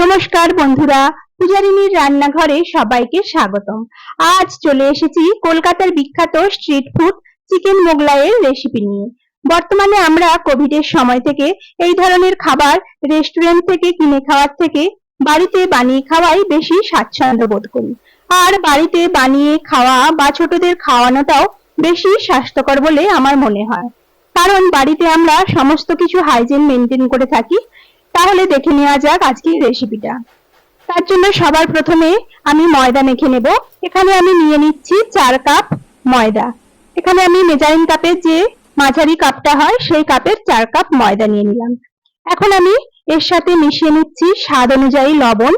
নমস্কার বন্ধুরা পূজারিনীর রান্নাঘরে সবাইকে স্বাগতম। আজ চলে এসেছি কলকাতার বিখ্যাত স্ট্রিট ফুড চিকেন মোগলাইয়ের রেসিপি নিয়ে। বর্তমানে আমরা কোভিড এর সময় থেকে এই ধরনের খাবার রেস্টুরেন্ট থেকে কিনে খাওয়ার থেকে বাড়িতে বানিয়ে খাওয়াই বেশি স্বাচ্ছন্দ্য বোধ করি। আর বাড়িতে বানিয়ে খাওয়া বা ছোটদের খাওয়ানোটাও বেশি স্বাস্থ্যকর বলে আমার মনে হয়। কারণ বাড়িতে আমরা সমস্ত কিছু হাইজিন মেনটেন করে থাকি তাহলে দেখে নেওয়া যাক আজকের রেসিপিটা তার জন্য সবার প্রথমে আমি ময়দা মেখে নেব। এখানে আমি নিয়ে নিচ্ছি চার কাপ ময়দা। এখানে আমি মেজারিং কাপের যে মাঝারি কাপটা হয়, সেই কাপের চার কাপ ময়দা নিয়ে নিলাম। এখন আমি এর সাথে মিশিয়ে নিচ্ছি স্বাদ অনুযায়ী লবণ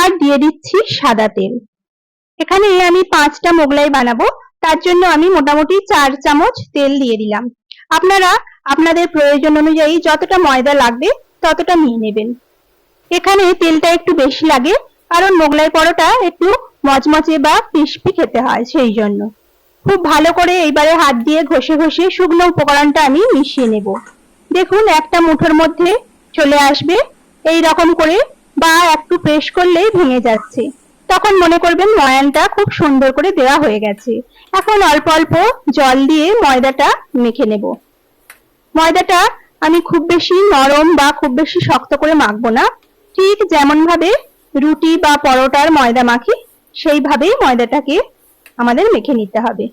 আর দিয়ে দিচ্ছি সাদা তেল। এখানে আমি পাঁচটা মোগলাই বানাবো। তার জন্য আমি মোটামুটি চার চামচ তেল দিয়ে দিলাম। আপনারা আপনাদের প্রয়োজন অনুযায়ী যতটা ময়দা লাগবে ততটা নিয়ে নেবেন। এখানে তেলটা একটু বেশি লাগে, কারণ মোগলাই পরোটা একটু মচমচে বা ক্রিস্পি খেতে হয় সেই জন্য। খুব ভালো করে এইবারে হাত দিয়ে ঘষে ঘষে শুকনো উপকরণটা আমি মিশিয়ে নেব। দেখুন, একটা মুঠোর মধ্যে চলে আসবে। এই রকম করে বা একটু প্রেস করলেই ভেঙে যাচ্ছে। তখন মনে করবেন ময়ানটা খুব সুন্দর করে দেওয়া হয়ে গেছে। এখন অল্প অল্প জল দিয়ে ময়দাটা মেখে নেব। ময়দাটা আমি খুব বেশি নরম বা খুব বেশি শক্ত করে মাখবো না। ঠিক যেমন ভাবে রুটি বা পরোটার ময়দা মাখি, সেইভাবেই ময়দাটাকে আমাদের মেখে নিতে হবে।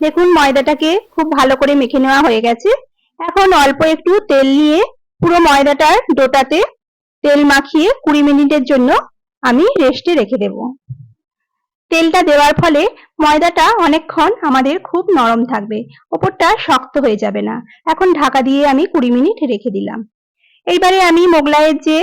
দেখুন, ময়দাটাকে খুব ভালো করে মেখে নেওয়া হয়ে গেছে। এখন অল্প একটু তেল নিয়ে পুরো ময়দাটার ডোটাতে তেল মাখিয়ে কুড়ি মিনিটের জন্য আমি রেস্টে রেখে দেব। তেলটা দেওয়ার ফলে ময়দাটা অনেকক্ষণ আমাদের খুব নরম থাকবে। ওপরটা শক্ত হয়ে যাবে না। এখন ঢাকা দিয়ে আমি কুড়ি মিনিট রেখে দিলাম। এইবারে আমি মোগলাইয়ের যে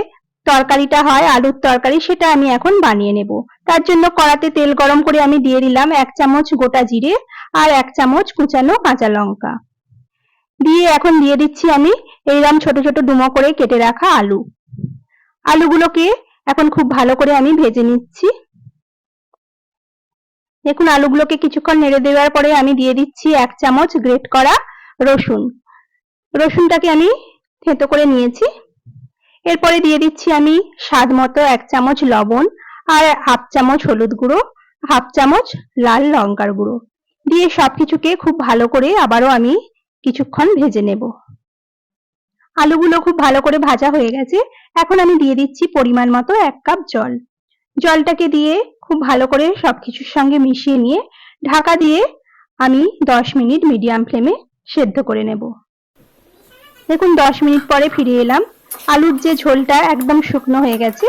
তরকারিটা হয়, আলুর তরকারি, সেটা আমি এখন বানিয়ে নেব। তার জন্য কড়াতে তেল গরম করে আমি দিয়ে দিলাম এক চামচ গোটা জিরে আর এক চামচ কুচানো কাঁচা লঙ্কা। দিয়ে এখন দিয়ে দিচ্ছি আমি এইরকম ছোট ছোট ডুমো করে কেটে রাখা আলু। আলুগুলোকে এখন খুব ভালো করে আমি ভেজে নিচ্ছি। দেখুন, আলুগুলোকে কিছুক্ষণ নেড়ে দেওয়ার পরে আমি দিয়ে দিচ্ছি এক চামচ গ্রেট করা রসুন। রসুনটাকে আমি থেতো করে নিয়েছি। এরপরে দিয়ে দিচ্ছি আমি স্বাদ মতো এক চামচ লবণ আর হাফ চামচ হলুদ গুঁড়ো, হাফ চামচ লাল লঙ্কার গুঁড়ো। দিয়ে সবকিছুকে খুব ভালো করে আবারও আমি কিছুক্ষণ ভেজে নেব। আলুগুলো খুব ভালো করে ভাজা হয়ে গেছে। এখন আমি দিয়ে দিচ্ছি পরিমাণ মতো এক কাপ জল। জলটাকে দিয়ে খুব ভালো করে সবকিছুর সঙ্গে মিশিয়ে নিয়ে ঢাকা দিয়ে আমি দশ মিনিট মিডিয়াম ফ্লেমে সেদ্ধ করে নেব। দেখুন, দশ মিনিট পরে ফিরে এলাম। আলুর যে ঝোলটা একদম শুকনো হয়ে গেছে।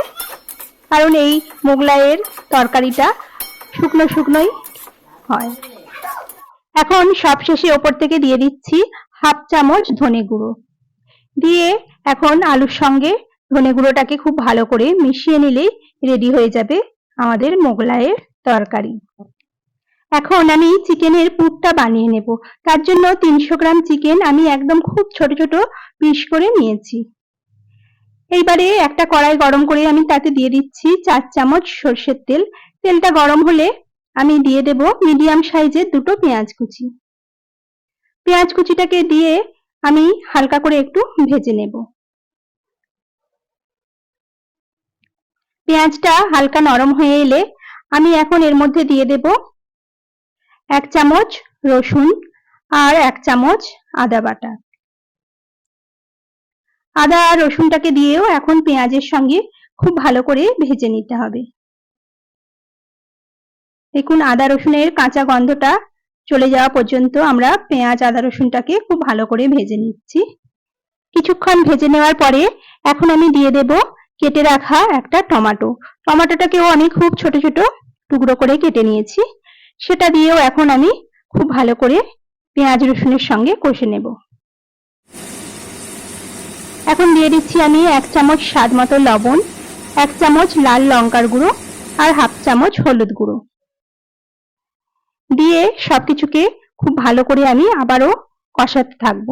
কারণ এই মোগলাইয়ের তরকারিটা শুকনো শুকনোই হয়। এখন সবশেষে ওপর থেকে দিয়ে দিচ্ছি হাফ চামচ ধনে গুঁড়ো। দিয়ে এখন আলুর সঙ্গে ধনে গুঁড়োটাকে খুব ভালো করে মিশিয়ে নিলেই রেডি হয়ে যাবে আমাদের মোগলাইয়ের তরকারি। এখন আমি চিকেনের পুরটা বানিয়ে নেব। তার জন্য তিনশো গ্রাম চিকেন আমি একদম খুব ছোট ছোট পিস করে নিয়েছি। এইবারে একটা কড়াই গরম করে আমি তাতে দিয়ে দিচ্ছি চার চামচ সর্ষের তেল। তেলটা গরম হলে আমি দিয়ে দেব মিডিয়াম সাইজের দুটো পেঁয়াজ কুচি। পেঁয়াজ কুচিটাকে দিয়ে আমি হালকা করে একটু ভেজে নেব। পেঁয়াজটা হালকা নরম হয়ে এলে আমি এখন এর মধ্যে দিয়ে দেব এক চামচ রসুন আর এক চামচ আদা বাটা। আদা আর রসুনটাকে দিয়েও এখন পেঁয়াজের সঙ্গে খুব ভালো করে ভেজে নিতে হবে। দেখুন, আদা রসুনের কাঁচা গন্ধটা চলে যাওয়া পর্যন্ত আমরা পেঁয়াজ, আদা রসুনটাকে খুব ভালো করে ভেজে নিচ্ছি। কিছুক্ষণ ভেজে নেওয়ার পরে এখন আমি দিয়ে দেব কেটে রাখা একটা টমেটো। টমেটোটাকেও আমি খুব ছোট ছোট টুকরো করে কেটে নিয়েছি। সেটা দিয়েও এখন আমি খুব ভালো করে পেঁয়াজ, রসুনের সঙ্গে কষে নেব। এখন দিয়ে দিচ্ছি আমি এক চামচ স্বাদ মতো লবণ, এক চামচ লাল লঙ্কার গুঁড়ো আর হাফ চামচ হলুদ গুঁড়ো। দিয়ে সবকিছুকে খুব ভালো করে আমি আবারও কষাতে থাকব।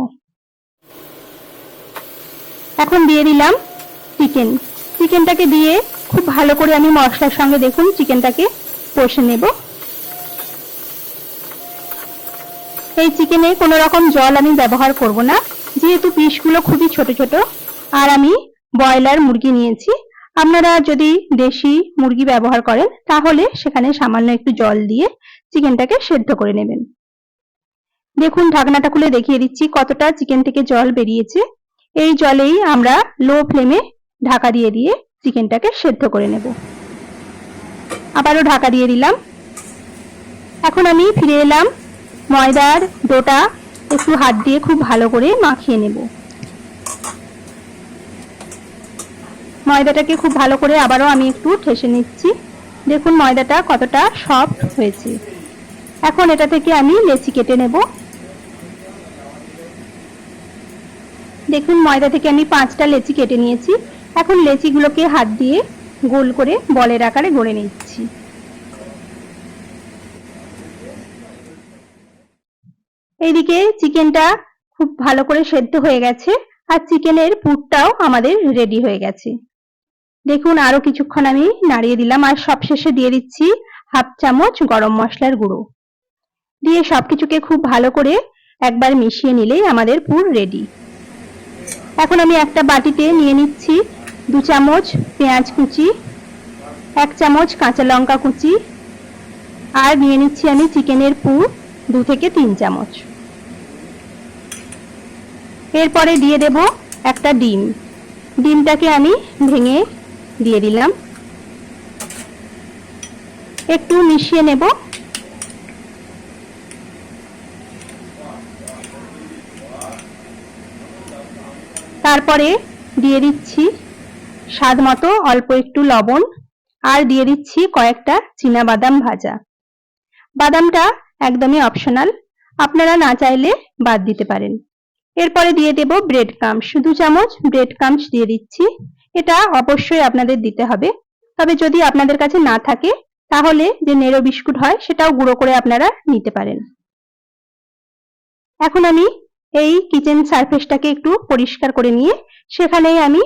এখন দিয়ে দিলাম চিকেন চিকেনটাকে দিয়ে খুব ভালো করে আমি মশলার সঙ্গে দেখুন চিকেনটাকে কষে নেব। এই চিকেনে কোনো রকম জল আমি ব্যবহার করব না, যেহেতু পিসগুলো খুবই ছোট ছোট। আর আমি ব্রয়লার মুরগি নিয়েছি। আপনারা যদি দেশি মুরগি ব্যবহার করেন, তাহলে সেখানে সামান্য একটু জল দিয়ে চিকেনটাকে সেদ্ধ করে নেবেন। দেখুন, ঢাকনাটা খুলে দেখিয়ে দিচ্ছি কতটা চিকেন থেকে জল বেরিয়েছে। এই জলেই আমরা লো ফ্লেমে ঢাকা দিয়ে দিয়ে চিকেনটাকে সেদ্ধ করে নেব। আবারও ঢাকা দিয়ে দিলাম। এখন আমি ফিরে এলাম, ময়দার ডোটা একটু হাত দিয়ে খুব ভালো করে মাখিয়ে নেব। ময়দাটাকে খুব ভালো করে আবারও আমি একটু ঠেসে নিচ্ছি। দেখুন ময়দাটা কতটা সফট হয়েছে। এখন এটা থেকে আমি লেচি কেটে নেব। দেখুন ময়দা থেকে আমি পাঁচটা লেচি কেটে নিয়েছি। এখন লেচিগুলোকে হাত দিয়ে গোল করে বলের আকারে গড়ে নিচ্ছি। এইদিকে চিকেনটা খুব ভালো করে সেদ্ধ হয়ে গেছে আর চিকেনের পুরটাও আমাদের রেডি হয়ে গেছে। দেখুন, আরও কিছুক্ষণ আমি নাড়িয়ে দিলাম আর সবশেষে দিয়ে দিচ্ছি হাফ চামচ গরম মশলার গুঁড়ো। দিয়ে সবকিছুকে খুব ভালো করে একবার মিশিয়ে নিলেই আমাদের পুর রেডি এখন আমি একটা বাটিতে নিয়ে নিচ্ছি দু চামচ পেঁয়াজ কুচি, এক চামচ কাঁচা লঙ্কা কুচি আর নিয়ে নিচ্ছি আমি চিকেনের পুর দু থেকে তিন চামচ। এরপরে দিয়ে দেব একটা ডিম। ডিমটাকে আমি ভেঙে দিয়ে দিলাম। একটু মিশিয়ে নেব। তারপরে দিয়ে দিচ্ছি স্বাদ মতো অল্প একটু লবণ আর দিয়ে দিচ্ছি কয়েকটা চীনা বাদাম ভাজা। বাদামটা একদমই অপশনাল আপনারা না চাইলে বাদ দিতে পারেন। এরপরে দিয়ে দেব ব্রেড ক্রাম্পস শুধু চামচ ব্রেড ক্রাম্পস দিয়ে দিচ্ছি। এটা অবশ্যই আপনাদের দিতে হবে। তবে যদি আপনাদের কাছে না থাকে, তাহলে যে নেড়ো বিস্কুট হয়, সেটাও গুঁড়ো করে আপনারা নিতে পারেন। এখন আমি এই কিচেন সারফেসটাকে একটু পরিষ্কার করে নিয়ে, সেখানেই আমি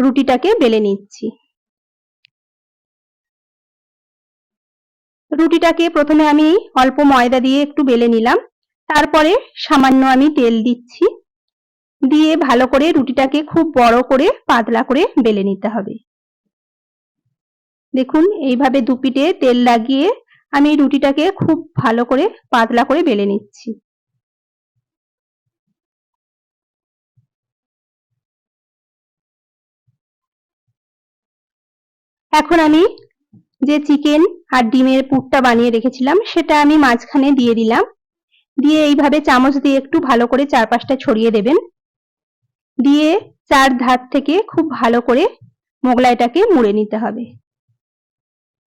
রুটিটাকে বেলে নিচ্ছি। রুটিটাকে প্রথমে আমি অল্প ময়দা দিয়ে একটু বেলে নিলাম। তারপরে সামান্য আমি তেল দিচ্ছি। দিয়ে ভালো করে রুটিটাকে খুব বড় করে পাতলা করে বেলে নিতে হবে। দেখুন, এইভাবে দুপিটে তেল লাগিয়ে আমি রুটিটাকে খুব ভালো করে পাতলা করে বেলে নিচ্ছি। এখন আমি যে চিকেন আর ডিমের পুরটা বানিয়ে রেখেছিলাম, সেটা আমি মাঝখানে দিয়ে দিলাম। দিয়ে এইভাবে চামচ দিয়ে একটু ভালো করে চারপাশটা ছড়িয়ে দেবেন। দিয়ে চার ধার থেকে খুব ভালো করে মোগলাইটাকে মুড়ে নিতে হবে।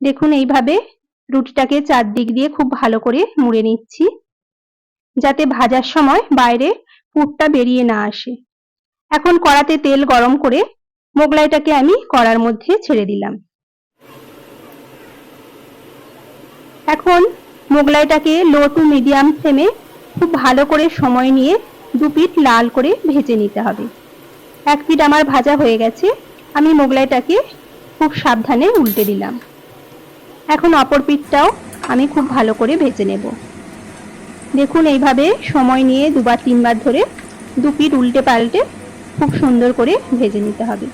দেখুন, এইভাবে রুটিটাকে চারদিক দিয়ে খুব ভালো করে মুড়ে নিচ্ছি, যাতে ভাজার সময় বাইরে পুরটা বেরিয়ে না আসে। এখন কড়াতে তেল গরম করে মোগলাইটাকে আমি কড়ার মধ্যে ছেড়ে দিলাম। এখন মোগলাইটাকে লো টু মিডিয়াম ফ্লেমে খুব ভালো করে সময় নিয়ে দু পিঠ লাল করে ভেজে নিতে হবে। এক পিঠ আমার ভাজা হয়ে গেছে, আমি মোগলাইটাকে খুব সাবধানে উল্টে দিলাম। এখন অপর পিঠটাও আমি খুব ভালো করে ভেজে নেব। দেখুন এইভাবে সময় নিয়ে দুবার তিনবার ধরে দু পিঠ উল্টে পাল্টে খুব সুন্দর করে ভেজে নিতে হবে।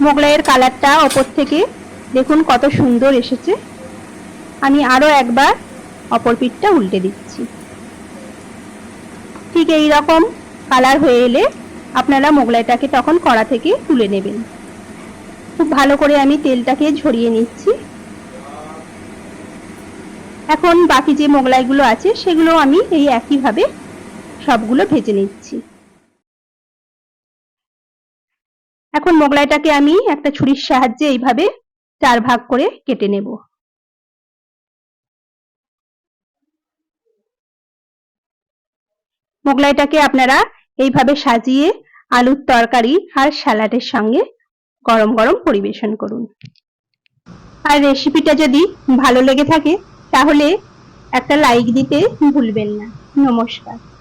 মোগলাইয়ের কালারটা ওপর থেকে দেখুন কত সুন্দর এসেছে। আমি আরও একবার অপর পিঠটা উল্টে দিচ্ছি। ঠিক এই রকম কালার হয়ে এলে আপনারা মোগলাইটাকে তখন কড়া থেকে তুলে নেবেন। খুব ভালো করে আমি তেলটাকে ঝরিয়ে নিচ্ছি। এখন বাকি যে মোগলাইগুলো আছে সেগুলো আমি এই একইভাবে সবগুলো ভেজে নিচ্ছি। এখন মোগলাইটাকে আমি একটা ছুরির সাহায্যে এইভাবে চার ভাগ করে কেটে নেব। মোগলাইটাকে আপনারা এইভাবে সাজিয়ে আলুর তরকারি আর স্যালাডের সঙ্গে গরম গরম পরিবেশন করুন। আর রেসিপিটা যদি ভালো লেগে থাকে, তাহলে একটা লাইক দিতে ভুলবেন না। নমস্কার।